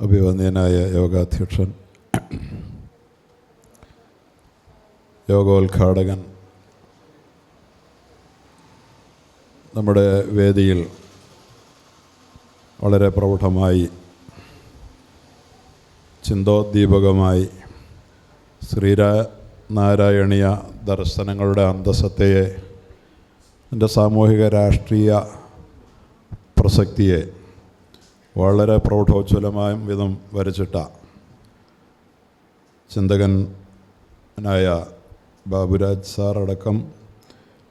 അഭിവന്യനായ യോഗാധ്യക്ഷൻ യോഗോദ്ഘാടകൻ നമ്മുടെ വേദിയിൽ വളരെ പ്രൗഢമായി ചിന്തോദ്ദീപകമായി ശ്രീരാ നാരായണീയ ദർശനങ്ങളുടെ അന്തസത്തയെ എന്റെ സാമൂഹിക രാഷ്ട്രീയ പ്രസക്തിയെ വളരെ പ്രൗഢോജ്വലമായ വിധം വരച്ചിട്ട ചിന്തകനായ ബാബുരാജ് സാർ അടക്കം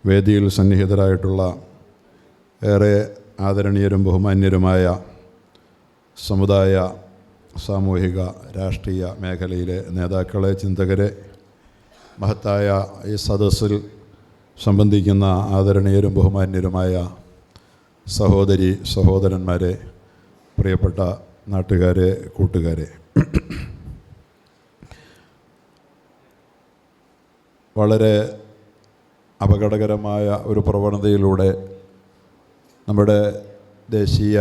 വേദിയിൽ സന്നിഹിതരായിട്ടുള്ള ഏറെ ആദരണീയരും ബഹുമാന്യരുമായ സമുദായ സാമൂഹിക രാഷ്ട്രീയ മേഖലയിലെ നേതാക്കളെ ചിന്തകരെ മഹത്തായ ഈ സദസ്സിൽ സംബന്ധിക്കുന്ന ആദരണീയരും ബഹുമാന്യരുമായ സഹോദരി സഹോദരന്മാരെ പ്രിയപ്പെട്ട നാട്ടുകാരെ കൂട്ടുകാരെ. വളരെ അപകടകരമായ ഒരു പ്രവണതയിലൂടെ നമ്മുടെ ദേശീയ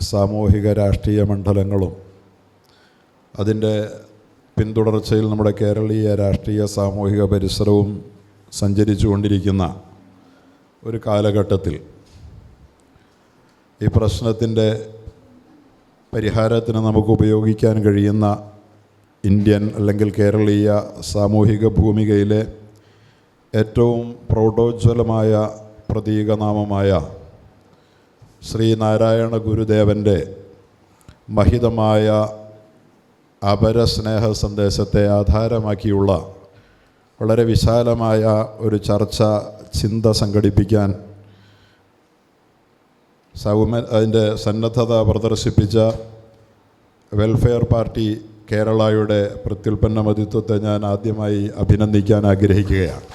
സാമൂഹിക രാഷ്ട്രീയ മണ്ഡലങ്ങളും അതിന്റെ പിന്തുടർച്ചയിൽ നമ്മുടെ കേരളീയ രാഷ്ട്രീയ സാമൂഹിക പരിസരവും സഞ്ചരിച്ചു കൊണ്ടിരിക്കുന്ന ഒരു കാലഘട്ടത്തിൽ ഈ പ്രശ്നത്തിന്റെ പരിഹാരത്തിന് നമുക്ക് ഉപയോഗിക്കാൻ കഴിയുന്ന ഇന്ത്യൻ അല്ലെങ്കിൽ കേരളീയ സാമൂഹിക ഭൂമികയിലെ ഏറ്റവും പ്രൗഢോജ്വലമായ പ്രതീകനാമമായ ശ്രീനാരായണ ഗുരുദേവന്റെ മഹിതമായ അപരസ്നേഹ സന്ദേശത്തെ ആധാരമാക്കിയുള്ള വളരെ വിശാലമായ ഒരു ചർച്ച ചിന്ത സംഘടിപ്പിക്കാൻ സൗമ്യ അതിന്റെ സന്നദ്ധത പ്രദർശിപ്പിച്ച വെൽഫെയർ പാർട്ടി കേരളയുടെ പ്രത്യുൽപ്പന്ന മതിത്വത്തെ ഞാൻ ആദ്യമായി അഭിനന്ദിക്കാൻ ആഗ്രഹിക്കുകയാണ്.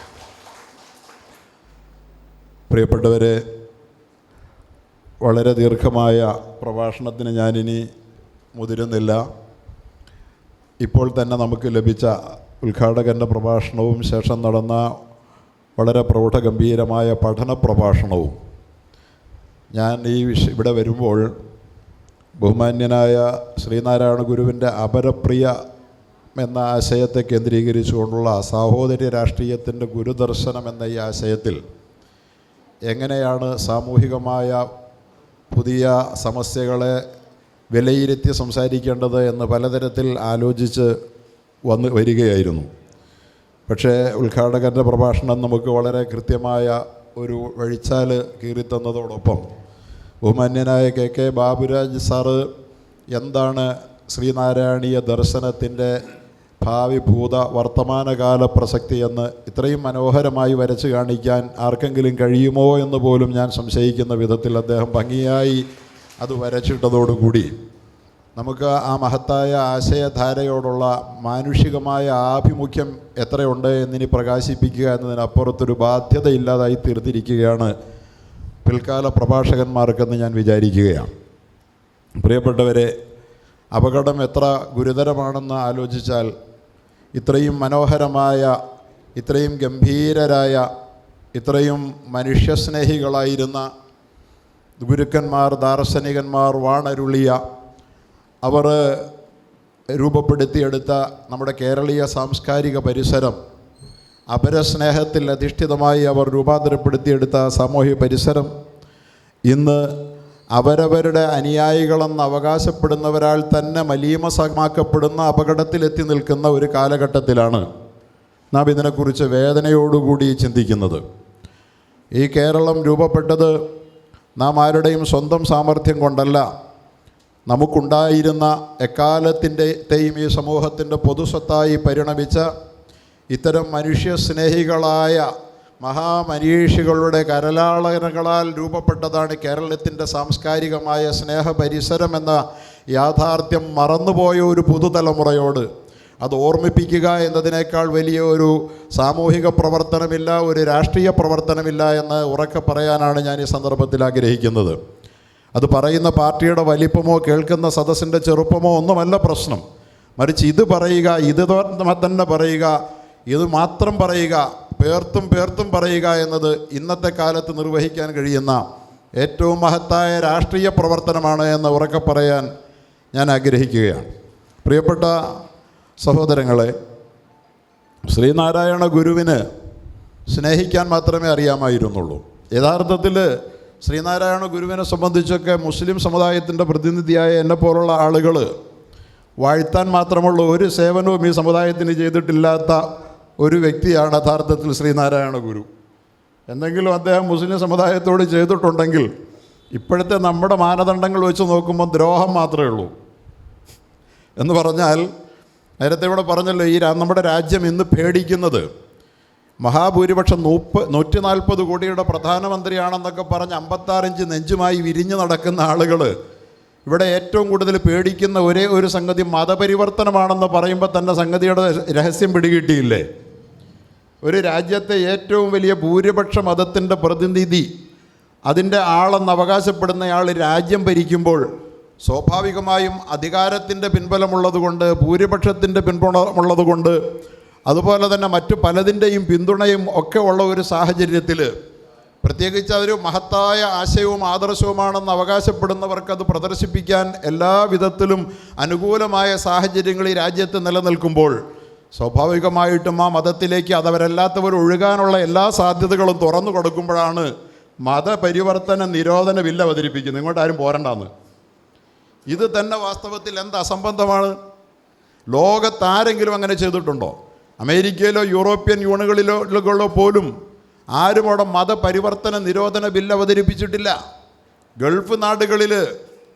പ്രിയപ്പെട്ടവരെ വളരെ ദീർഘമായ പ്രഭാഷണത്തിന് ഞാനിനി മുതിരുന്നില്ല. ഇപ്പോൾ തന്നെ നമുക്ക് ലഭിച്ച ഉദ്ഘാടകന്റെ പ്രഭാഷണവും ശേഷം നടന്ന വളരെ പ്രൗഢഗംഭീരമായ പഠന പ്രഭാഷണവും ഞാൻ ഈ വിഷ ഇവിടെ വരുമ്പോൾ ബഹുമാന്യനായ ശ്രീനാരായണ ഗുരുവിന്റെ അപരപ്രിയ എന്ന ആശയത്തെ കേന്ദ്രീകരിച്ചുകൊണ്ടുള്ള സാഹോദര്യ രാഷ്ട്രീയത്തിന്റെ ഗുരുദർശനം എന്ന ഈ ആശയത്തിൽ എങ്ങനെയാണ് സാമൂഹികമായ പുതിയ സമസ്യകളെ വിലയിരുത്തി സംസാരിക്കേണ്ടത് എന്ന് പലതരത്തിൽ ആലോചിച്ച് വന്ന് വരികയായിരുന്നു. പക്ഷേ ഉദ്ഘാടകന്റെ പ്രഭാഷണം നമുക്ക് വളരെ കൃത്യമായ ഒരു വഴിച്ചാൽ കീറിത്തന്നതോടൊപ്പം ബഹുമാന്യനായ കെ കെ ബാബുരാജ് സാറ് എന്താണ് ശ്രീനാരായണീയ ദർശനത്തിന്റെ ഭാവി ഭൂത വർത്തമാനകാല പ്രസക്തി എന്ന് ഇത്രയും മനോഹരമായി വരച്ച് കാണിക്കാൻ ആർക്കെങ്കിലും കഴിയുമോ എന്ന് പോലും ഞാൻ സംശയിക്കുന്ന വിധത്തിൽ അദ്ദേഹം ഭംഗിയായി അത് വരച്ചിട്ടതോടുകൂടി. നമുക്ക് ആ മഹത്തായ ആശയധാരയോടുള്ള മാനുഷികമായ ആഭിമുഖ്യം എത്രയുണ്ട് എന്നിനി പ്രകാശിപ്പിക്കുക എന്നതിനപ്പുറത്തൊരു ബാധ്യതയില്ലാതായി തീർത്തിരിക്കുകയാണ് പിൽക്കാല പ്രഭാഷകന്മാർക്കെന്ന് ഞാൻ വിചാരിക്കുകയാണ്. പ്രിയപ്പെട്ടവരെ അപകടം എത്ര ഗുരുതരമാണെന്ന് ആലോചിച്ചാൽ ഇത്രയും മനോഹരമായ ഇത്രയും ഗംഭീരരായ ഇത്രയും മനുഷ്യസ്നേഹികളായിരുന്ന ഗുരുക്കന്മാർ ദാർശനികന്മാർ വാണരുളിയ അവർ രൂപപ്പെടുത്തിയെടുത്ത നമ്മുടെ കേരളീയ സാംസ്കാരിക പരിസരം അപരസ്നേഹത്തിൽ അധിഷ്ഠിതമായി അവർ രൂപാന്തരപ്പെടുത്തിയെടുത്ത സാമൂഹ്യ പരിസരം ഇന്ന് അവരവരുടെ അനുയായികളെന്ന് അവകാശപ്പെടുന്നവരാൽ തന്നെ മലീമസമാക്കപ്പെടുന്ന അപകടത്തിലെത്തി നിൽക്കുന്ന ഒരു കാലഘട്ടത്തിലാണ് നാം ഇതിനെക്കുറിച്ച് വേദനയോടുകൂടി ചിന്തിക്കുന്നത്. ഈ കേരളം രൂപപ്പെട്ടത് നാം ആരുടെയും സ്വന്തം സാമർഥ്യം കൊണ്ടല്ല. നമുക്കുണ്ടായിരുന്ന എക്കാലത്തിന്റെയും ഈ സമൂഹത്തിന്റെ പൊതുസ്വത്തായി പരിണമിച്ച ഇത്തരം മനുഷ്യസ്നേഹികളായ മഹാമനീഷികളുടെ കരലാളനകളാൽ രൂപപ്പെട്ടതാണ് കേരളത്തിന്റെ സാംസ്കാരികമായ സ്നേഹപരിസരം എന്ന യാഥാർത്ഥ്യം മറന്നുപോയ ഒരു പുതുതലമുറയോട്. അത് ഓർമ്മിപ്പിക്കുക എന്നതിനേക്കാൾ വലിയ ഒരു സാമൂഹിക പ്രവർത്തനമില്ല ഒരു രാഷ്ട്രീയ പ്രവർത്തനമില്ല എന്ന് ഉറക്കെ പറയാനാണ് ഞാൻ ഈ സന്ദർഭത്തിൽ ആഗ്രഹിക്കുന്നത്. അത് പറയുന്ന പാർട്ടിയുടെ വലിപ്പമോ കേൾക്കുന്ന സദസ്സിന്റെ ചെറുപ്പമോ ഒന്നുമല്ല പ്രശ്നം. മറിച്ച് ഇത് പറയുക ഇത് തന്നെ പറയുക ഇത് മാത്രം പറയുക പേർത്തും പേർത്തും പറയുക എന്നത് ഇന്നത്തെ കാലത്ത് നിർവഹിക്കാൻ കഴിയുന്ന ഏറ്റവും മഹത്തായ രാഷ്ട്രീയ പ്രവർത്തനമാണ് എന്ന് ഉറക്കെ പറയാൻ ഞാൻ ആഗ്രഹിക്കുകയാണ്. പ്രിയപ്പെട്ട സഹോദരങ്ങളെ ശ്രീനാരായണ ഗുരുവിന് സ്നേഹിക്കാൻ മാത്രമേ അറിയാമായിരുന്നുള്ളൂ. യഥാർത്ഥത്തിൽ ശ്രീനാരായണ ഗുരുവിനെ സംബന്ധിച്ചൊക്കെ മുസ്ലിം സമുദായത്തിന്റെ പ്രതിനിധിയായ എന്നെ പോലുള്ള ആളുകൾ വാഴ്ത്താൻ മാത്രമുള്ള ഒരു സേവനവും ഈ സമുദായത്തിന് ചെയ്തിട്ടില്ലാത്ത ഒരു വ്യക്തിയാണ് യഥാർത്ഥത്തിൽ ശ്രീനാരായണ ഗുരു. എന്തെങ്കിലും അദ്ദേഹം മുസ്ലിം സമുദായത്തോട് ചെയ്തിട്ടുണ്ടെങ്കിൽ ഇപ്പോഴത്തെ നമ്മുടെ മാനദണ്ഡങ്ങൾ വെച്ച് നോക്കുമ്പോൾ ദ്രോഹം മാത്രമേ ഉള്ളൂ. എന്ന് പറഞ്ഞാൽ നേരത്തെ ഇവിടെ പറഞ്ഞല്ലോ ഈ നമ്മുടെ രാജ്യം ഇന്ന് പേടിക്കുന്നത് മഹാഭൂരിപക്ഷം നൂപ്പ് നൂറ്റി നാൽപ്പത് കോടിയുടെ പ്രധാനമന്ത്രിയാണെന്നൊക്കെ പറഞ്ഞ് അമ്പത്താറിഞ്ച് നെഞ്ചുമായി വിരിഞ്ഞു നടക്കുന്ന ആളുകൾ ഇവിടെ ഏറ്റവും കൂടുതൽ പേടിക്കുന്ന ഒരേ ഒരു സംഗതി മതപരിവർത്തനമാണെന്ന് പറയുമ്പോൾ തന്നെ സംഗതിയുടെ രഹസ്യം പിടികിട്ടിയില്ലേ? ഒരു രാജ്യത്തെ ഏറ്റവും വലിയ ഭൂരിപക്ഷ മതത്തിന്റെ പ്രതിനിധി അതിന്റെ ആളെന്ന് അവകാശപ്പെടുന്നയാൾ രാജ്യം ഭരിക്കുമ്പോൾ സ്വാഭാവികമായും അധികാരത്തിന്റെ പിൻബലമുള്ളതുകൊണ്ട് ഭൂരിപക്ഷത്തിന്റെ പിൻബലമുള്ളതുകൊണ്ട് അതുപോലെ തന്നെ മറ്റു പലതിന്റെയും പിന്തുണയും ഒക്കെ ഉള്ള ഒരു സാഹചര്യത്തിൽ പ്രത്യേകിച്ച് അതൊരു മഹത്തായ ആശയവും ആദർശവുമാണെന്ന് അവകാശപ്പെടുന്നവർക്ക് അത് പ്രദർശിപ്പിക്കാൻ എല്ലാ വിധത്തിലും അനുകൂലമായ സാഹചര്യങ്ങൾ ഈ രാജ്യത്ത് നിലനിൽക്കുമ്പോൾ സ്വാഭാവികമായിട്ടും ആ മതത്തിലേക്ക് അതവരല്ലാത്തവർ ഒഴുകാനുള്ള എല്ലാ സാധ്യതകളും തുറന്നു കൊടുക്കുമ്പോഴാണ് മതപരിവർത്തന നിരോധന ബില്ല് അവതരിപ്പിക്കുന്നത്. ഇങ്ങോട്ട് ആരും പോരണ്ടാന്ന്. ഇത് തന്നെ വാസ്തവത്തിൽ എന്ത് അസംബന്ധമാണ് ലോകത്താരെങ്കിലും അങ്ങനെ ചെയ്തിട്ടുണ്ടോ? അമേരിക്കയിലോ യൂറോപ്യൻ യൂണികളിലോ പോലും ആരും അവിടെ മതപരിവർത്തന നിരോധന ബില്ല് അവതരിപ്പിച്ചിട്ടില്ല. ഗൾഫ് നാടുകളിൽ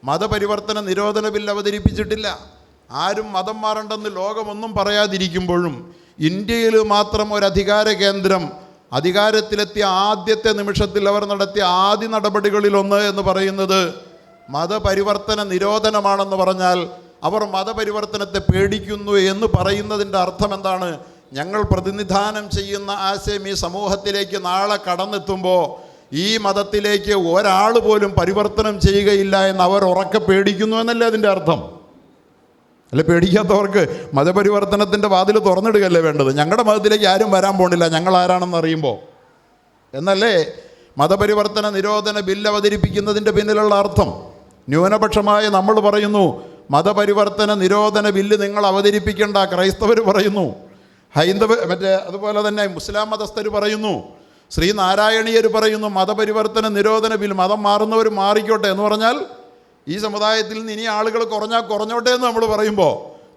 മതപരിവർത്തന നിരോധന ബില്ല് അവതരിപ്പിച്ചിട്ടില്ല. ആരും മതം മാറണ്ടെന്ന് ലോകമൊന്നും പറയാതിരിക്കുമ്പോഴും ഇന്ത്യയിൽ മാത്രം ഒരു അധികാര കേന്ദ്രം അധികാരത്തിലെത്തിയ ആദ്യത്തെ നിമിഷത്തിൽ അവർ നടത്തിയ ആദ്യ നടപടികളിലൊന്ന് എന്ന് പറയുന്നത് മതപരിവർത്തന നിരോധനമാണെന്ന് പറഞ്ഞാൽ അവർ മതപരിവർത്തനത്തെ പേടിക്കുന്നു എന്ന് പറയുന്നതിന്റെ അർത്ഥം എന്താണ്? ഞങ്ങൾ പ്രതിനിധാനം ചെയ്യുന്ന ആശയം ഈ സമൂഹത്തിലേക്ക് നാളെ കടന്നെത്തുമ്പോൾ ഈ മതത്തിലേക്ക് ഒരാൾ പോലും പരിവർത്തനം ചെയ്യുകയില്ല എന്ന് അവർ ഉറക്കെ പേടിക്കുന്നു എന്നല്ലേ അതിന്റെ അർത്ഥം? അല്ല പേടിക്കാത്തവർക്ക് മതപരിവർത്തനത്തിന്റെ വാതിൽ തുറന്നിടുകയല്ലേ വേണ്ടത്? ഞങ്ങളുടെ മതത്തിലേക്ക് ആരും വരാൻ പോണില്ല. ഞങ്ങൾ ആരാണെന്ന് അറിയുമ്പോൾ എന്നല്ലേ? മതപരിവർത്തന നിരോധന ബില്ല് അവതരിപ്പിക്കുന്നതിന്റെ പിന്നിലുള്ള അർത്ഥം. ന്യൂനപക്ഷമായ നമ്മൾ പറയുന്നു മതപരിവർത്തന നിരോധന ബില്ല് നിങ്ങൾ അവതരിപ്പിക്കേണ്ട ക്രൈസ്തവർ പറയുന്നു. ഹൈന്ദവ മറ്റേ അതുപോലെ തന്നെ മുസ്ലാം മതസ്ഥർ പറയുന്നു ശ്രീനാരായണീയർ പറയുന്നു മതപരിവർത്തന നിരോധന ബിൽ മതം മാറുന്നവർ മാറിക്കോട്ടെ എന്ന് പറഞ്ഞാൽ ഈ സമുദായത്തിൽ നിന്ന് ഇനി ആളുകൾ കുറഞ്ഞാൽ കുറഞ്ഞോട്ടെ എന്ന് നമ്മൾ പറയുമ്പോൾ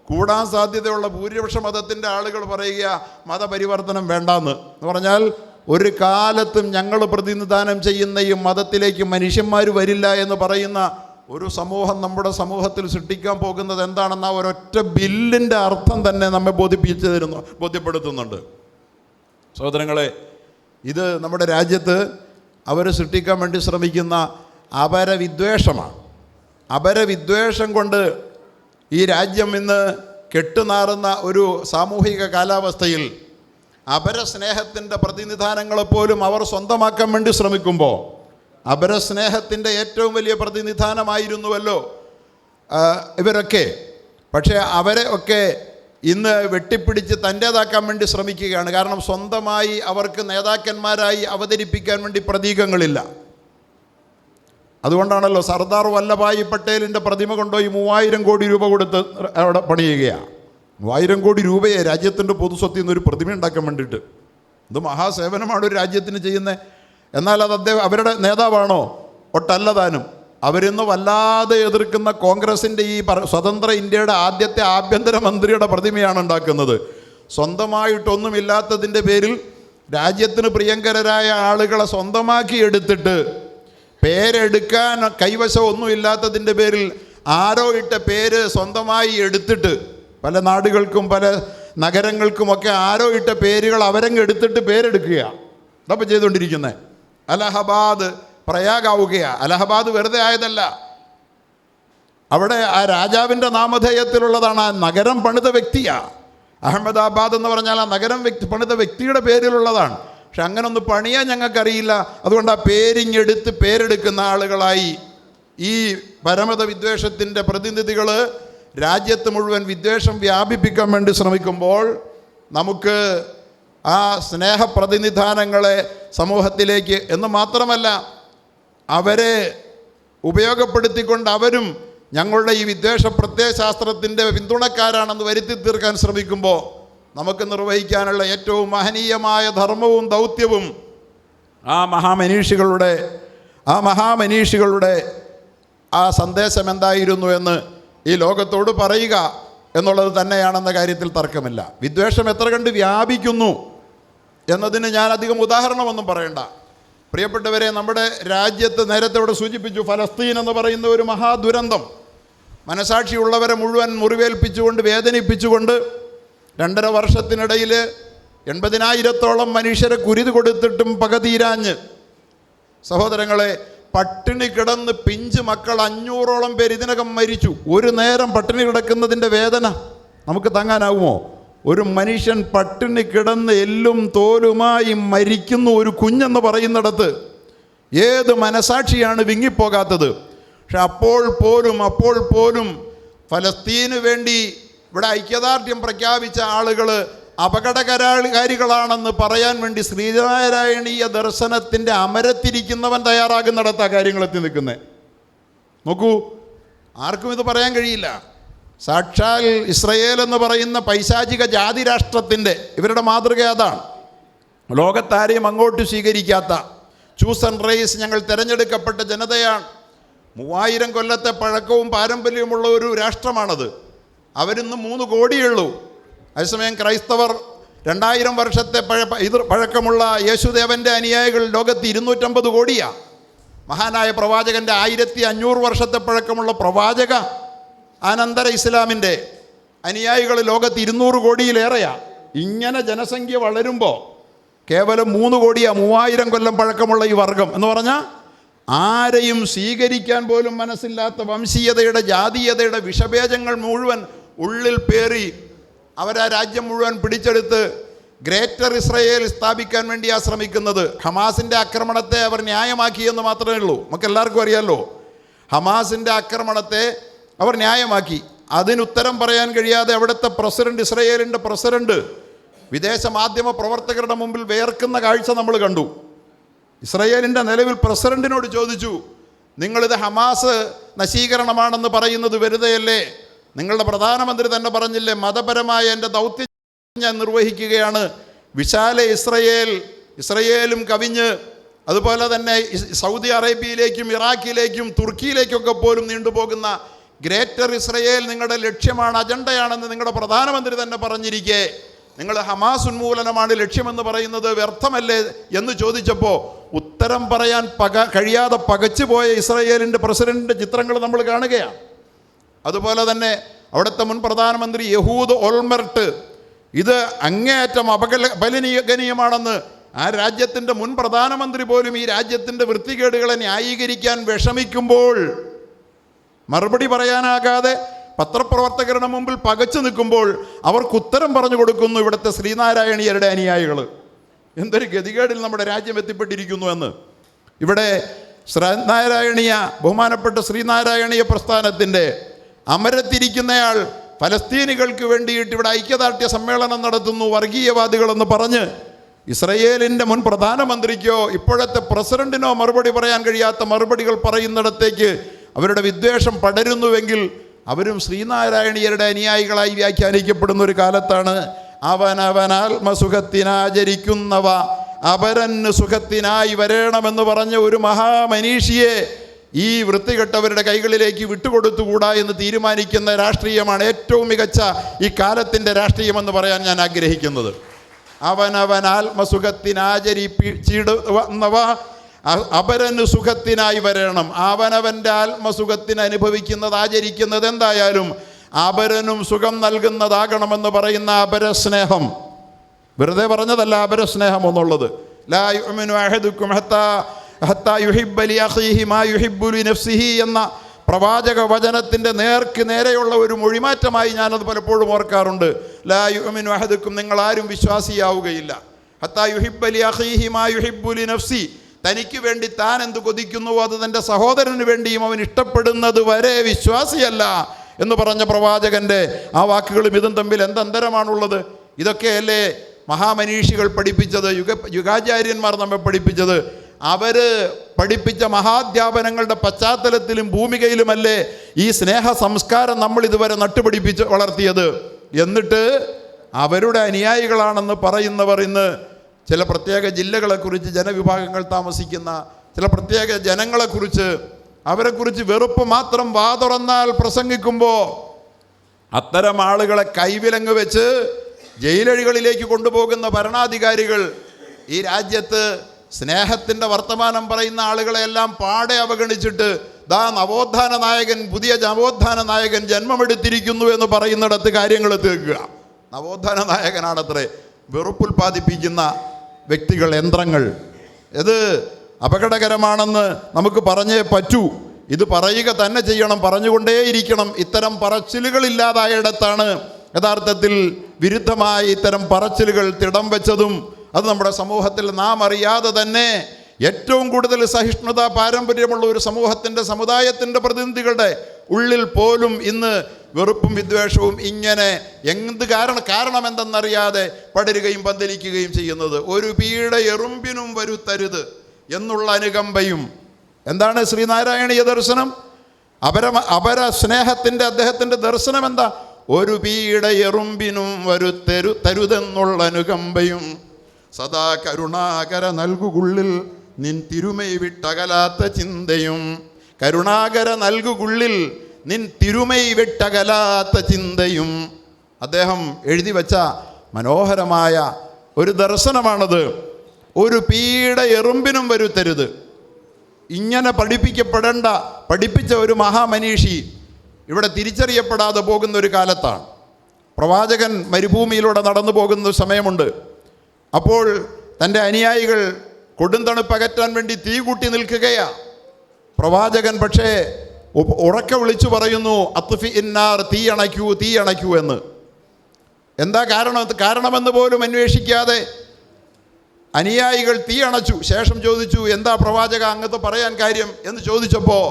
കൂടാൻ സാധ്യതയുള്ള ഭൂരിപക്ഷ മതത്തിന്റെ ആളുകൾ പറയുക മതപരിവർത്തനം വേണ്ടെന്ന്. എന്ന് പറഞ്ഞാൽ ഒരു കാലത്തും ഞങ്ങൾ പ്രതിനിധാനം ചെയ്യുന്ന ഈ മതത്തിലേക്ക് മനുഷ്യന്മാർ വരില്ല എന്ന് പറയുന്ന ഒരു സമൂഹം നമ്മുടെ സമൂഹത്തിൽ സൃഷ്ടിക്കാൻ പോകുന്നത് എന്താണെന്ന ഒരൊറ്റ ബില്ലിന്റെ അർത്ഥം തന്നെ നമ്മെ ബോധിപ്പിച്ചു തരുന്നു ബോധ്യപ്പെടുത്തുന്നുണ്ട്. സഹോദരങ്ങളെ ഇത് നമ്മുടെ രാജ്യത്ത് അവർ സൃഷ്ടിക്കാൻ വേണ്ടി ശ്രമിക്കുന്ന അപരവിദ്വേഷമാണ്. അപരവിദ്വേഷം കൊണ്ട് ഈ രാജ്യം ഇന്ന് കെട്ടുനാറുന്ന ഒരു സാമൂഹിക കാലാവസ്ഥയിൽ അപരസ്നേഹത്തിന്റെ പ്രതിനിധാനങ്ങളെപ്പോലും അവർ സ്വന്തമാക്കാൻ വേണ്ടി ശ്രമിക്കുമ്പോൾ അപരസ്നേഹത്തിന്റെ ഏറ്റവും വലിയ പ്രതിനിധാനമായിരുന്നുവല്ലോ ഇവരൊക്കെ. പക്ഷേ അവരെ ഒക്കെ ഇന്ന് വെട്ടിപ്പിടിച്ച് തന്റേതാക്കാൻ വേണ്ടി ശ്രമിക്കുകയാണ്. കാരണം സ്വന്തമായി അവർക്ക് നേതാക്കന്മാരായി അവതരിപ്പിക്കാൻ വേണ്ടി പ്രതീകങ്ങളില്ല. അതുകൊണ്ടാണല്ലോ സർദാർ വല്ലഭായി പട്ടേലിന്റെ പ്രതിമ കൊണ്ടുപോയി മൂവായിരം കോടി രൂപ കൊടുത്ത് അവിടെ പണിയുകയാണ് മൂവായിരം കോടി രൂപയെ രാജ്യത്തിന്റെ പൊതുസ്വത്തിൽ നിന്ന് ഒരു പ്രതിമ ഉണ്ടാക്കാൻ വേണ്ടിയിട്ട്. ഇത് മഹാസേവനമാണ് ഒരു രാജ്യത്തിന് ചെയ്യുന്നത് എന്നാൽ അത് അദ്ദേഹം അവരുടെ നേതാവാണോ? ഒട്ടല്ല താനും അവരിന്ന് വല്ലാതെ എതിർക്കുന്ന കോൺഗ്രസിന്റെ ഈ സ്വതന്ത്ര ഇന്ത്യയുടെ ആദ്യത്തെ ആഭ്യന്തരമന്ത്രിയുടെ പ്രതിമയാണ് ഉണ്ടാക്കുന്നത്. സ്വന്തമായിട്ടൊന്നുമില്ലാത്തതിന്റെ പേരിൽ രാജ്യത്തിന് പ്രിയങ്കരരായ ആളുകളെ സ്വന്തമാക്കി എടുത്തിട്ട് പേരെടുക്കാൻ കൈവശം ഒന്നുമില്ലാത്തതിന്റെ പേരിൽ ആരോ ഇട്ട പേര് സ്വന്തമായി എടുത്തിട്ട് പല നാടുകൾക്കും പല നഗരങ്ങൾക്കുമൊക്കെ ആരോ ഇട്ട പേരുകൾ അവരങ്ങ് എടുത്തിട്ട് പേരെടുക്കുക അതപ്പോൾ ചെയ്തുകൊണ്ടിരിക്കുന്നത് അലഹബാദ് പ്രയാഗാവുകയാണ് അലഹബാദ് വെറുതെ ആയതല്ല. അവിടെ ആ രാജാവിന്റെ നാമധേയത്തിലുള്ളതാണ് ആ നഗരം പണിത വ്യക്തിയാണ് അഹമ്മദാബാദ് എന്ന് പറഞ്ഞാൽ ആ നഗരം വ്യക്തി പണിത വ്യക്തിയുടെ പേരിലുള്ളതാണ്. പക്ഷെ അങ്ങനെ ഒന്ന് പണിയാൻ ഞങ്ങൾക്കറിയില്ല. അതുകൊണ്ട് ആ പേരിങ്ങെടുത്ത് പേരെടുക്കുന്ന ആളുകളായി ഈ പരമത വിദ്വേഷത്തിന്റെ പ്രതിനിധികൾ രാജ്യത്ത് മുഴുവൻ വിദ്വേഷം വ്യാപിപ്പിക്കാൻ വേണ്ടി ശ്രമിക്കുമ്പോൾ നമുക്ക് ആ സ്നേഹപ്രതിനിധാനങ്ങളെ സമൂഹത്തിലേക്ക് എന്ന് മാത്രമല്ല അവരെ ഉപയോഗപ്പെടുത്തിക്കൊണ്ട് അവരും ഞങ്ങളുടെ ഈ വിദ്വേഷ പ്രത്യയശാസ്ത്രത്തിന്റെ പിന്തുണക്കാരാണെന്ന് വരുത്തി തീർക്കാൻ ശ്രമിക്കുമ്പോൾ നമുക്ക് നിർവഹിക്കാനുള്ള ഏറ്റവും മഹനീയമായ ധർമ്മവും ദൗത്യവും ആ മഹാമനീഷികളുടെ ആ മഹാമനീഷികളുടെ ആ സന്ദേശം എന്തായിരുന്നു എന്ന് ഈ ലോകത്തോട് പറയുക എന്നുള്ളത് തന്നെയാണെന്ന കാര്യത്തിൽ തർക്കമില്ല. വിദ്വേഷം എത്ര കണ്ട് വ്യാപിക്കുന്നു എന്നതിന് ഞാൻ അധികം ഉദാഹരണമൊന്നും പറയണ്ട. പ്രിയപ്പെട്ടവരെ നമ്മുടെ രാജ്യത്ത് നേരത്തെ ഇവിടെ സൂചിപ്പിച്ചു ഫലസ്തീൻ എന്ന് പറയുന്ന ഒരു മഹാദുരന്തം. മനസാക്ഷിയുള്ളവരെ മുഴുവൻ മുറിവേൽപ്പിച്ചുകൊണ്ട് വേദനിപ്പിച്ചുകൊണ്ട് രണ്ടര വർഷത്തിനിടയിൽ എൺപതിനായിരത്തോളം മനുഷ്യരെ കുരുതി കൊടുത്തിട്ടും പകതീരാഞ്ഞ്. സഹോദരങ്ങളെ പട്ടിണി കിടന്ന് പിഞ്ച് മക്കൾ അഞ്ഞൂറോളം പേര് ഇതിനകം മരിച്ചു. ഒരു നേരം പട്ടിണി കിടക്കുന്നതിന്റെ വേദന നമുക്ക് താങ്ങാനാവുമോ? ഒരു മനുഷ്യൻ പട്ടിണി കിടന്ന് എല്ലും തോലുമായി മരിക്കുന്നു ഒരു കുഞ്ഞെന്ന് പറയുന്നിടത്ത് ഏത് മനസാക്ഷിയാണ് വിങ്ങിപ്പോകാത്തത്? പക്ഷെ അപ്പോൾ പോലും അപ്പോൾ പോലും ഫലസ്തീന് വേണ്ടി ഇവിടെ ഐക്യദാർഢ്യം പ്രഖ്യാപിച്ച ആളുകൾ അപകടകരാളികാരികളാണെന്ന് പറയാൻ വേണ്ടി ശ്രീനാരായണീയ ദർശനത്തിന്റെ അമരത്തിരിക്കുന്നവൻ തയ്യാറാകുന്നിടത്താ കാര്യങ്ങളെത്തി നിൽക്കുന്നത് നോക്കൂ ആർക്കും ഇത് പറയാൻ കഴിയില്ല. സാക്ഷാൽ ഇസ്രയേൽ എന്ന് പറയുന്ന പൈശാചിക ജാതി രാഷ്ട്രത്തിന്റെ ഇവരുടെ മാതൃക അതാണ്. ലോകത്താരെയും അങ്ങോട്ട് സ്വീകരിക്കാത്ത ചൂസ് ആൻഡ് റേസ് ഞങ്ങൾ തിരഞ്ഞെടുക്കപ്പെട്ട ജനതയാണ്. മൂവായിരം കൊല്ലത്തെ പഴക്കവും പാരമ്പര്യവുമുള്ള ഒരു രാഷ്ട്രമാണത്. അവരിന്ന് മൂന്ന് കോടിയുള്ളൂ അതേസമയം ക്രൈസ്തവർ രണ്ടായിരം വർഷത്തെ പഴ ഇത് പഴക്കമുള്ള യേശുദേവന്റെ അനുയായികൾ ലോകത്ത് ഇരുന്നൂറ്റമ്പത് കോടിയാണ് മഹാനായ പ്രവാചകന്റെ ആയിരത്തി അഞ്ഞൂറ് വർഷത്തെ പഴക്കമുള്ള പ്രവാചക അനന്തര ഇസ്ലാമിന്റെ അനുയായികൾ ലോകത്ത് ഇരുന്നൂറ് കോടിയിലേറെയാണ് ഇങ്ങനെ ജനസംഖ്യ വളരുമ്പോൾ കേവലം മൂന്ന് കോടിയാണ് മൂവായിരം കൊല്ലം പഴക്കമുള്ള ഈ വർഗം എന്ന് പറഞ്ഞാൽ ആരെയും സ്വീകരിക്കാൻ പോലും മനസ്സില്ലാത്ത വംശീയതയുടെ ജാതീയതയുടെ വിഷഭേജങ്ങൾ മുഴുവൻ ഉള്ളിൽ പേറി അവരാ രാജ്യം മുഴുവൻ പിടിച്ചെടുത്ത് ഗ്രേറ്റർ ഇസ്രയേൽ സ്ഥാപിക്കാൻ വേണ്ടിയാണ് ശ്രമിക്കുന്നത്. ഹമാസിന്റെ ആക്രമണത്തെ അവർ ന്യായമാക്കിയെന്ന് മാത്രമേ ഉള്ളൂ. നമുക്ക് എല്ലാവർക്കും അറിയാമല്ലോ ഹമാസിന്റെ ആക്രമണത്തെ അവർ ന്യായമാക്കി. അതിനുത്തരം പറയാൻ കഴിയാതെ അവിടുത്തെ പ്രസിഡന്റ് ഇസ്രയേലിന്റെ പ്രസിഡന്റ് വിദേശ മാധ്യമ പ്രവർത്തകരുടെ മുമ്പിൽ വേർക്കുന്ന കാഴ്ച നമ്മൾ കണ്ടു. ഇസ്രയേലിന്റെ നിലവിൽ പ്രസിഡന്റിനോട് ചോദിച്ചു നിങ്ങളിത് ഹമാസ് നശീകരണമാണെന്ന് പറയുന്നത് വെറുതെയല്ലേ? നിങ്ങളുടെ പ്രധാനമന്ത്രി തന്നെ പറഞ്ഞില്ലേ മതപരമായ എന്റെ ദൗത്യം ഞാൻ നിർവഹിക്കുകയാണ്. വിശാല ഇസ്രയേൽ ഇസ്രയേലും കവിഞ്ഞ് അതുപോലെ തന്നെ സൗദി അറേബ്യയിലേക്കും ഇറാഖിലേക്കും തുർക്കിയിലേക്കൊക്കെ പോലും നീണ്ടുപോകുന്ന ഗ്രേറ്റർ ഇസ്രയേൽ നിങ്ങളുടെ ലക്ഷ്യമാണ് അജണ്ടയാണെന്ന് നിങ്ങളുടെ പ്രധാനമന്ത്രി തന്നെ പറഞ്ഞിരിക്കെ. നിങ്ങൾ ഹമാസ് ഉന്മൂലനമാണ് ലക്ഷ്യമെന്ന് പറയുന്നത് വ്യർത്ഥമല്ലേ എന്ന് ചോദിച്ചപ്പോൾ ഉത്തരം പറയാൻ പക കഴിയാതെ പകച്ചുപോയ ഇസ്രയേലിന്റെ പ്രസിഡന്റിന്റെ ചിത്രങ്ങൾ നമ്മൾ കാണുകയാണ്. അതുപോലെ തന്നെ അവിടുത്തെ മുൻ പ്രധാനമന്ത്രി യഹൂദ് ഒൾമെർട്ട് ഇത് അങ്ങേയറ്റം അപകലനീയമാണെന്ന് ആ രാജ്യത്തിന്റെ മുൻ പ്രധാനമന്ത്രി പോലും ഈ രാജ്യത്തിന്റെ വൃത്തികേടുകളെ ന്യായീകരിക്കാൻ വിഷമിക്കുമ്പോൾ മറുപടി പറയാനാകാതെ പത്രപ്രവർത്തകരുടെ മുമ്പിൽ പകച്ചു നിൽക്കുമ്പോൾ അവർക്ക് ഉത്തരം പറഞ്ഞു കൊടുക്കുന്നു ഇവിടുത്തെ ശ്രീനാരായണീയരുടെ അനുയായികൾ എന്തൊരു ഗതികേടിൽ നമ്മുടെ രാജ്യം എത്തിപ്പെട്ടിരിക്കുന്നു എന്ന്. ഇവിടെ ശ്രീനാരായണീയ ബഹുമാനപ്പെട്ട ശ്രീനാരായണീയ പ്രസ്ഥാനത്തിന്റെ അമരത്തിരിക്കുന്നയാൾ ഫലസ്തീനികൾക്ക് വേണ്ടിയിട്ട് ഇവിടെ ഐക്യദാർഢ്യ സമ്മേളനം നടത്തുന്നു വർഗീയവാദികളെന്ന് പറഞ്ഞ് ഇസ്രയേലിന്റെ മുൻ പ്രധാനമന്ത്രിക്കോ ഇപ്പോഴത്തെ പ്രസിഡന്റിനോ മറുപടി പറയാൻ കഴിയാത്ത മറുപടികൾ പറയുന്നിടത്തേക്ക് അവരുടെ വിദ്വേഷം പടരുന്നുവെങ്കിൽ അവരും ശ്രീനാരായണീയരുടെ അനുയായികളായി വ്യാഖ്യാനിക്കപ്പെടുന്ന ഒരു കാലത്താണ് അവനവനാത്മസുഖത്തിനാചരിക്കുന്നവ അപരന് സുഖത്തിനായി വരണമെന്ന് പറഞ്ഞ ഒരു മഹാമനീഷിയെ ഈ വൃത്തികെട്ടവരുടെ കൈകളിലേക്ക് വിട്ടുകൊടുത്തുകൂടാ എന്ന് തീരുമാനിക്കുന്ന രാഷ്ട്രീയമാണ് ഏറ്റവും മികച്ച ഈ കാലത്തിന്റെ രാഷ്ട്രീയമെന്ന് പറയാൻ ഞാൻ ആഗ്രഹിക്കുന്നത്. അവനവൻ ആത്മസുഖത്തിനാചരിപ്പിച്ചിടുന്നവ അപരന് സുഖത്തിനായി വരണം. അവനവന്റെ ആത്മസുഖത്തിന് അനുഭവിക്കുന്നത് ആചരിക്കുന്നത് എന്തായാലും അപരനും സുഖം നൽകുന്നതാകണമെന്ന് പറയുന്ന അപരസ്നേഹം. വെറുതെ പറഞ്ഞതല്ല അപരസ്നേഹം എന്നുള്ളത്. ലാ അഹദുക്കും ഹത്താ മാ എന്ന പ്രവാചക വചനത്തിന്റെ നേർക്ക് നേരെയുള്ള ഒരു മൊഴിമാറ്റമായി ഞാനത് പലപ്പോഴും ഓർക്കാറുണ്ട്. ലാ യുഅ്മിനു അഹദുക്കും നിങ്ങൾ ആരും വിശ്വാസിയാവുകയില്ല. ഹത്താ യുഹിബ്ബ ലി അഖീഹി മാ യുഹിബ്ബു ലി നഫ്സി തനിക്ക് വേണ്ടി താൻ എന്ത് കൊതിക്കുന്നുവോ അത് തന്റെ സഹോദരന് വേണ്ടിയും അവൻ ഇഷ്ടപ്പെടുന്നത് വരെ വിശ്വാസിയല്ല എന്ന് പറഞ്ഞ പ്രവാചകന്റെ ആ വാക്കുകളും ഇതും തമ്മിൽ എന്തന്തരമാണുള്ളത്? ഇതൊക്കെയല്ലേ മഹാമനീഷികൾ പഠിപ്പിച്ചത് യുഗ യുഗാചാര്യന്മാർ നമ്മെ പഠിപ്പിച്ചത്. അവർ പഠിപ്പിച്ച മഹാധ്യാപനങ്ങളുടെ പശ്ചാത്തലത്തിലും ഭൂമികയിലുമല്ലേ ഈ സ്നേഹ സംസ്കാരം നമ്മൾ ഇതുവരെ നട്ടുപിടിപ്പിച്ച് വളർത്തിയത്? എന്നിട്ട് അവരുടെ അനുയായികളാണെന്ന് പറയുന്നവർ ഇന്ന് ചില പ്രത്യേക ജില്ലകളെക്കുറിച്ച് ജനവിഭാഗങ്ങൾ താമസിക്കുന്ന ചില പ്രത്യേക ജനങ്ങളെക്കുറിച്ച് അവരെക്കുറിച്ച് വെറുപ്പ് മാത്രം വാതുറന്നാൽ പ്രസംഗിക്കുമ്പോൾ അത്തരം ആളുകളെ കൈവിലങ്ങ് വെച്ച് ജയിലഴികളിലേക്ക് കൊണ്ടുപോകുന്ന ഭരണാധികാരികൾ ഈ രാജ്യത്ത് സ്നേഹത്തിന്റെ വർത്തമാനം പറയുന്ന ആളുകളെയെല്ലാം പാടെ അവഗണിച്ചിട്ട് ദാ നവോത്ഥാന നായകൻ പുതിയ നവോത്ഥാന നായകൻ ജന്മമെടുത്തിരിക്കുന്നു എന്ന് പറയുന്നിടത്ത് കാര്യങ്ങൾ തീർക്കുക നവോത്ഥാന നായകനാണത്രേ. വെറുപ്പുൽപാദിപ്പിക്കുന്ന വ്യക്തികൾ യന്ത്രങ്ങൾ. ഇത് അപകടകരമാണെന്ന് നമുക്ക് പറഞ്ഞേ പറ്റൂ. ഇത് പറയുക തന്നെ ചെയ്യണം പറഞ്ഞുകൊണ്ടേയിരിക്കണം. ഇത്തരം പറച്ചിലുകൾ ഇല്ലാതായിടത്താണ് യഥാർത്ഥത്തിൽ വിരുദ്ധമായ ഇത്തരം പറച്ചിലുകൾ തിടം വെച്ചതും അത് നമ്മുടെ സമൂഹത്തിൽ നാം അറിയാതെ തന്നെ ഏറ്റവും കൂടുതൽ സഹിഷ്ണുത പാരമ്പര്യമുള്ള ഒരു സമൂഹത്തിന്റെ സമുദായത്തിന്റെ പ്രതിനിധികളുടെ ഉള്ളിൽ പോലും ഇന്ന് വെറുപ്പും വിദ്വേഷവും ഇങ്ങനെ എന്ത് കാരണം കാരണം എന്തെന്നറിയാതെ പടരുകയും പന്തലിക്കുകയും ചെയ്യുന്നത്. ഒരു പീഡ എറുമ്പിനും വരുത്തരുത് എന്നുള്ള അനുകമ്പയും. എന്താണ് ശ്രീനാരായണീയ ദർശനം? അപര അപര സ്നേഹത്തിന്റെ അദ്ദേഹത്തിന്റെ ദർശനം എന്താ ഒരു പീഡ എറുമ്പിനും വരുത്തരു തരുതെന്നുള്ള അനുകമ്പയും. സദാ കരുണാകര നൽകുകുള്ളിൽ നിൻ തിരുമൈ വിട്ടകലാത്ത ചിന്തയും. കരുണാകര നൽകുകുള്ളിൽ നിൻ തിരുമൈ വിട്ടകലാത്ത ചിന്തയും. അദ്ദേഹം എഴുതി വച്ച മനോഹരമായ ഒരു ദർശനമാണത്. ഒരു പീഡ എറുമ്പിനും വരുത്തരുത്. ഇങ്ങനെ പഠിപ്പിക്കപ്പെടേണ്ട പഠിപ്പിച്ച ഒരു മഹാമനീഷി ഇവിടെ തിരിച്ചറിയപ്പെടാതെ പോകുന്ന ഒരു കാലത്താണ്. പ്രവാചകൻ മരുഭൂമിയിലൂടെ നടന്നു പോകുന്ന സമയമുണ്ട്. അപ്പോൾ തന്റെ അനുയായികൾ കൊടുന്തണുപ്പകറ്റാൻ വേണ്ടി തീ കൂട്ടി നിൽക്കുകയാ. പ്രവാചകൻ പക്ഷേ ഉറക്കെ വിളിച്ചു പറയുന്നു അത്തുഫി ഇന്നാർ തീ അണയ്ക്കൂ തീ അണയ്ക്കൂ എന്ന്. എന്താ കാരണം? കാരണമെന്ന് പോലും അന്വേഷിക്കാതെ അനുയായികൾ തീ അണച്ചു. ശേഷം ചോദിച്ചു എന്താ പ്രവാചക അങ്ങത്ത് പറയാൻ കാര്യം? എന്ന് ചോദിച്ചപ്പോൾ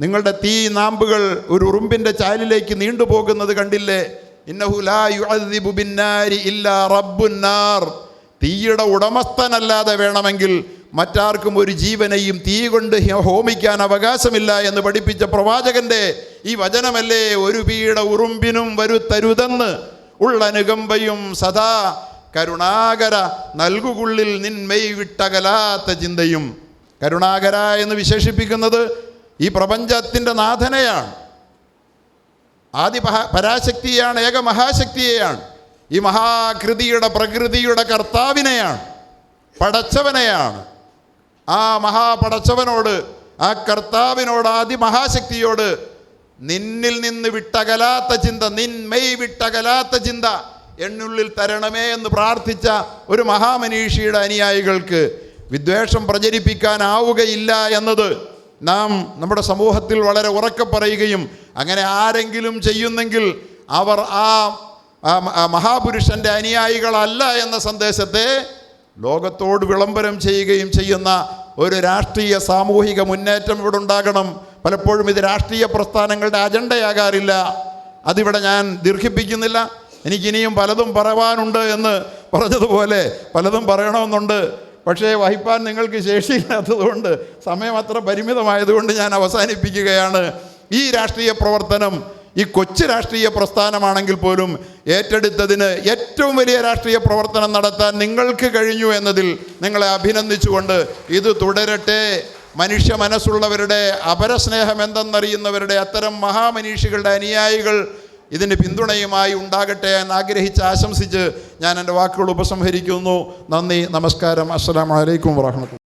നിങ്ങളുടെ തീ നാമ്പുകൾ ഒരു ഉറുമ്പിന്റെ ചാലിലേക്ക് നീണ്ടുപോകുന്നത് കണ്ടില്ലേ? ഇന്നഹു ലാ യുഅദ്ദിബു ബിന്നാരി ഇല്ലാ റബ്ബുന്നാർ തീയുടെ ഉടമസ്ഥനല്ലാതെ വേണമെങ്കിൽ മറ്റാർക്കും ഒരു ജീവനെയും തീ കൊണ്ട് ഹോമിക്കാൻ അവകാശമില്ല എന്ന് പഠിപ്പിച്ച പ്രവാചകന്റെ ഈ വചനമല്ലേ? ഒരു പീയുടെ ഉറുമ്പിനും വരുത്തരുതെന്ന് ഉള്ള അനുകമ്പയും സദാ കരുണാകര നൽകുകുള്ളിൽ നിന്മയ് വിട്ടകലാത്ത ചിന്തയും. കരുണാകര എന്ന് വിശേഷിപ്പിക്കുന്നത് ഈ പ്രപഞ്ചത്തിന്റെ നാഥനെയാണ്. ആദി പരാശക്തിയാണ് ഏക മഹാശക്തിയെയാണ്. ഈ മഹാകൃതിയുടെ പ്രകൃതിയുടെ കർത്താവിനെയാണ് പടച്ചവനെയാണ്. ആ മഹാപടച്ചവനോട് ആ കർത്താവിനോട് ആദിമഹാശക്തിയോട് നിന്നിൽ നിന്ന് വിട്ടകലാത്ത ചിന്ത നിന്മൈ വിട്ടകലാത്ത ചിന്ത എന്നുള്ളിൽ തരണമേ എന്ന് പ്രാർത്ഥിച്ച ഒരു മഹാമനീഷിയുടെ അനുയായികൾക്ക് വിദ്വേഷം പ്രചരിപ്പിക്കാനാവുകയില്ല എന്നത് നാം നമ്മുടെ സമൂഹത്തിൽ വളരെ ഉറക്കെ പറയുകയും അങ്ങനെ ആരെങ്കിലും ചെയ്യുന്നെങ്കിൽ അവർ ആ ആ മഹാപുരുഷന്റെ അനുയായികളല്ല എന്ന സന്ദേശത്തെ ലോകത്തോട് വിളംബരം ചെയ്യുകയും ചെയ്യുന്ന ഒരു രാഷ്ട്രീയ സാമൂഹിക മുന്നേറ്റം ഇവിടെ ഉണ്ടാകണം. പലപ്പോഴും ഇത് രാഷ്ട്രീയ പ്രസ്ഥാനങ്ങളുടെ അജണ്ടയാകാറില്ല. അതിവിടെ ഞാൻ ദീർഘിപ്പിക്കുന്നില്ല. എനിക്കിനിയും പലതും പറയാനുണ്ട് എന്ന് പറഞ്ഞതുപോലെ പലതും പറയണമെന്നുണ്ട്. പക്ഷേ വഹിപ്പാൻ നിങ്ങൾക്ക് ശേഷിയില്ലാത്തതുകൊണ്ട് സമയം അത്ര പരിമിതമായതുകൊണ്ട് ഞാൻ അവസാനിപ്പിക്കുകയാണ്. ഈ രാഷ്ട്രീയ പ്രവർത്തനം ഈ കൊച്ചു രാഷ്ട്രീയ പ്രസ്ഥാനമാണെങ്കിൽ പോലും ഏറ്റെടുത്തതിന് ഏറ്റവും വലിയ രാഷ്ട്രീയ പ്രവർത്തനം നടത്താൻ നിങ്ങൾക്ക് കഴിഞ്ഞു എന്നതിൽ നിങ്ങളെ അഭിനന്ദിച്ചുകൊണ്ട് ഇത് തുടരട്ടെ. മനുഷ്യ മനസ്സുള്ളവരുടെ അപരസ്നേഹം എന്തെന്നറിയുന്നവരുടെ അത്തരം മഹാമനീഷികളുടെ അനുയായികൾ ഇതിന് പിന്തുണയുമായി ഉണ്ടാകട്ടെ എന്ന് ആഗ്രഹിച്ച് ആശംസിച്ച് ഞാൻ എന്റെ വാക്കുകൾ ഉപസംഹരിക്കുന്നു. നന്ദി നമസ്കാരം. അസ്സാം വലൈക്കും വാഹമത്തുള്ള